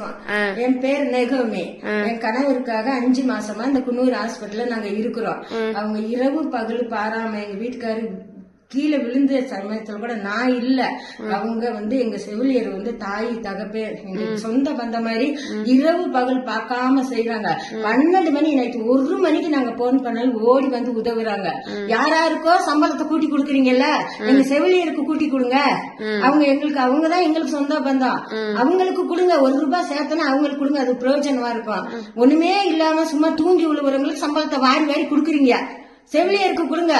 பேசுறோம் என் பேர் நெகோமி. என் கணவருக்காக அஞ்சு மாசமா இந்த குன்னூர் ஹாஸ்பிட்டல்ல நாங்க இருக்கிறோம். அவங்க இரவு பகல் பாராம எங்க வீட்டுக்காரு கீழே விழுந்த சமயத்துல கூட நான் இல்ல. அவங்க வந்து எங்க செவிலியர் வந்து தாய் தகப்பே சொந்த பந்த மாதிரி இரவு பகல் பார்க்காம செய்யறாங்க பன்னெண்டு மணி நைட்டு ஒரு மணிக்கு நாங்க போன் பண்ணாலும் ஓடி வந்து உதவுறாங்க. யாராருக்கோ சம்பளத்தை கூட்டி கொடுக்குறீங்கல்ல? எங்க செவிலியருக்கு கூட்டி கொடுங்க. அவங்க எங்களுக்கு அவங்கதான் எங்களுக்கு சொந்த பந்தம். அவங்களுக்கு கொடுங்க. ஒரு ரூபாய் சேர்த்தனா அவங்களுக்கு கொடுங்க. அது பிரயோஜனமா இருக்கும். ஒண்ணுமே இல்லாம சும்மா தூங்கி விழுவுறவங்களுக்கு சம்பளத்தை வாரி வாரி கொடுக்குறீங்க. செவிலியருக்கு கொடுங்க.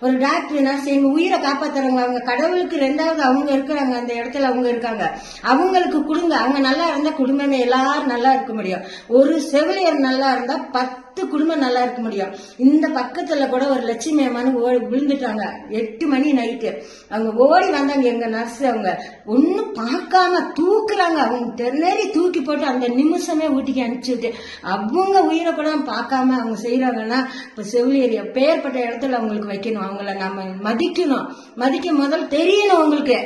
ஒரு டாக்டர் நர்ஸ் எங்க உயிரை காப்பாத்துறவங்க அவங்க கடவுளுக்கு ரெண்டாவது அவங்க இருக்கிறாங்க அந்த இடத்துல அவங்க இருக்காங்க. அவங்களுக்கு கொடுங்க அவங்க நல்லா இருந்தா குடும்பமே எல்லாரும் நல்லா இருக்க முடியும். ஒரு செவிலியர் நல்லா இருந்தா பத்து குடும்பம் நல்லா இருக்க முடியும். இந்த பக்கத்துல கூட ஒரு லட்சுமி அம்மானு ஓடி விழுந்துட்டாங்க. எட்டு மணி நைட்டு அவங்க ஓடி வந்தாங்க எங்க நர்ஸ் அவங்க. ஒன்னும் பார்க்காம தூக்குறாங்க. அவங்க தென்னேறி தூக்கி போட்டு அந்த நிமிஷமே ஊட்டிக்கு அனுப்பிச்சுட்டு அவங்க உயிரை கூட பார்க்காம அவங்க செய்யறாங்கன்னா இப்ப செவிலியர் எப்பேற்பட்ட இடத்துல அவங்களுக்கு வைக்கணும். அவங்கள நம்ம மதிக்கணும். மதிக்க முதல் தெரியணும் அவங்களுக்கு.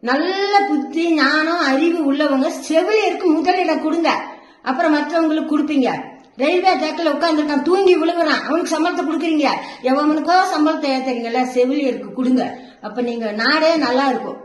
நல்ல புத்தி ஞானம் அறிவு உள்ளவங்க செவிலியருக்கு முதலிடம் கொடுங்க. அப்புறம் மற்றவங்களுக்கு கொடுப்பீங்க. ரயில்வே ட்ராக்ல உட்காந்துருக்கான் தூங்கி விழுகுறான். அவனுக்கு சம்பளத்தை கொடுக்குறீங்க. எவனுக்கோ சம்பளத்தை ஏத்துறீங்கல்ல செவிலியருக்கு கொடுங்க. அப்ப நீங்க நாடே நல்லா இருக்கும்.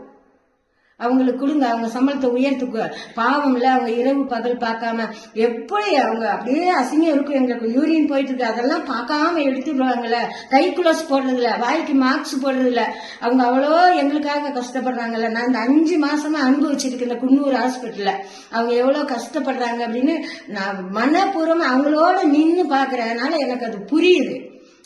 அவங்களுக்கு கொடுங்க அவங்க சம்பளத்தை உயர்த்துக்கு பாவம் இல்லை அவங்க இரவு பகல் பார்க்காம எப்படி அவங்க அப்படியே அசிங்கம் இருக்கும் எங்களுக்கு யூரின் போயிட்டு இருக்கு. அதெல்லாம் பார்க்காம எடுத்துடுவாங்கல்ல கை குளோஸ் போடுறதில்ல வாய்க்கு மார்க்ஸ் போடுறதில்ல. அவங்க அவ்வளோ எங்களுக்காக கஷ்டப்படுறாங்கல்ல. நான் இந்த அஞ்சு மாசமா அனுபவிச்சிருக்கேன் இந்த குன்னூர் ஹாஸ்பிட்டல்ல அவங்க எவ்வளோ கஷ்டப்படுறாங்க அப்படின்னு நான் மனப்பூர்வம் அவங்களோட நின்று பாக்குறதுனால எனக்கு அது புரியுது.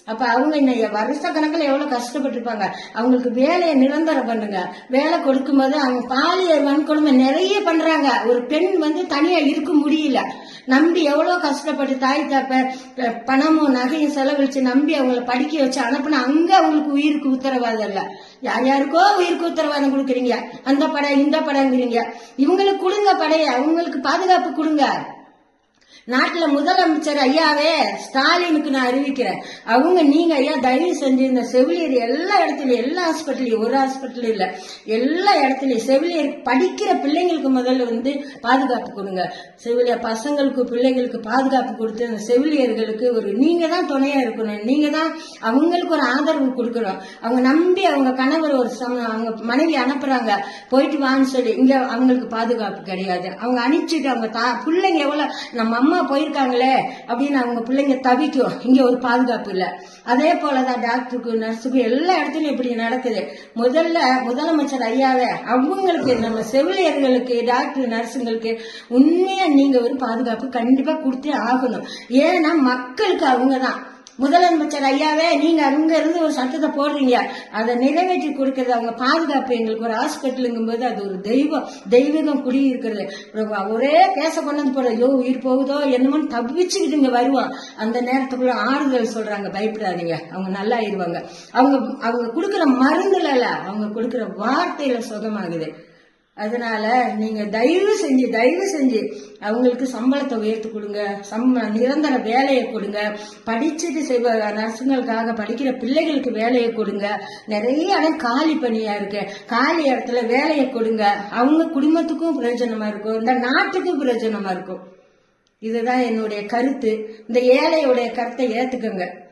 அப்ப அவங்க இன்னைக்கு வருஷ கணக்குல எவ்வளவு கஷ்டப்பட்டிருப்பாங்க? அவங்களுக்கு வேலையை நிரந்தரம் பண்ணுங்க. வேலை கொடுக்கும் போது அவங்க பாலியல் வன்கொடுமை நிறைய பண்றாங்க. ஒரு பெண் வந்து தனியா இருக்க முடியல. நம்பி எவ்வளவு கஷ்டப்பட்டு தாய் தாப்ப பணமும் நகையும் செலவழிச்சு நம்பி அவங்கள படிக்க வச்சு அனுப்புனா அங்க அவங்களுக்கு உயிருக்கு உத்தரவாதம் இல்ல. யார் யாருக்கோ உயிருக்கு உத்தரவாதம் கொடுக்குறீங்க. அந்த படம் இந்த படங்கிறீங்க இவங்களுக்கு கொடுங்க படையை. அவங்களுக்கு பாதுகாப்பு கொடுங்க. நாட்டுல முதலமைச்சர் ஐயாவே ஸ்டாலினுக்கு நான் அறிவிக்கிறேன். அவங்க நீங்க ஐயா தயவு செஞ்சு இந்த செவிலியர் எல்லா இடத்துலயும் எல்லா ஹாஸ்பிட்டலையும் ஒரு ஹாஸ்பிட்டல் இல்ல எல்லா இடத்துலயும் செவிலியர் படிக்கிற பிள்ளைங்களுக்கு முதல்ல வந்து பாதுகாப்பு கொடுங்க. செவிலியர் பசங்களுக்கு பிள்ளைங்களுக்கு பாதுகாப்பு கொடுத்து அந்த செவிலியர்களுக்கு ஒரு நீங்க தான் துணையா இருக்கணும். நீங்க தான் அவங்களுக்கு ஒரு ஆதரவு கொடுக்கணும். அவங்க நம்பி அவங்க கணவர் ஒரு சம அவங்க மனைவி அனுப்புறாங்க போயிட்டு வான்னு சொல்லி இங்க அவங்களுக்கு பாதுகாப்பு கிடையாது. அவங்க அனுப்பிச்சிட்டு அவங்க தா பிள்ளைங்க எவ்வளவு நம்ம அம்மா அம்மா போயிருக்காங்களே அப்படின்னு அவங்க பிள்ளைங்க தவிக்கும். இங்க ஒரு பாதுகாப்பு இல்ல. அதே போலதான் டாக்டருக்கு நர்ஸுக்கு எல்லா இடத்துலயும் இப்படி நடக்குது. முதல்ல முதலமைச்சர் ஐயாவே அவங்களுக்கு நம்ம செவிலியர்களுக்கு டாக்டர் நர்ஸுங்களுக்கு உண்மையா நீங்க ஒரு பாதுகாப்பு கண்டிப்பா கொடுத்தே ஆகணும். ஏன்னா மக்களுக்கு அவங்கதான். முதலமைச்சர் ஐயாவே நீங்க அங்க இருந்து ஒரு சட்டத்தை போடுறீங்க. அதை நிறைவேற்றி கொடுக்கறது அவங்க பாதுகாப்பு எங்களுக்கு ஒரு ஹாஸ்பிட்டலுங்கும் போது அது ஒரு தெய்வம் தெய்வீகம் குடி இருக்கிறது ஒரே கேச கொண்டு வந்து போற ஐயோ உயிர் போகுதோ என்னமோன்னு தப்பிச்சுக்கிட்டு இங்க வருவோம் அந்த நேரத்துக்குள்ள ஆறுதல் சொல்றாங்க பயப்படாதீங்க. அவங்க நல்லா ஆயிடுவாங்க. அவங்க அவங்க கொடுக்குற மருந்துல அவங்க கொடுக்குற வார்த்தையில சுகமாகுது அதனால நீங்க தயவு செஞ்சு தயவு செஞ்சு அவங்களுக்கு சம்பளத்தை உயர்த்து கொடுங்க. சம் நிரந்தர வேலையை கொடுங்க. படிச்சது செய்வ நர்ஸுங்களுக்காக படிக்கிற பிள்ளைகளுக்கு வேலையை கொடுங்க. நிறைய இடம் காலி பணியா இருக்கு. காலி இடத்துல வேலையை கொடுங்க. அவங்க குடும்பத்துக்கும் பிரயோஜனமா இருக்கும். இந்த நாட்டுக்கும் பிரயோஜனமா இருக்கும். இதுதான் என்னுடைய கருத்து. இந்த ஏழையுடைய கருத்தை ஏத்துக்கோங்க.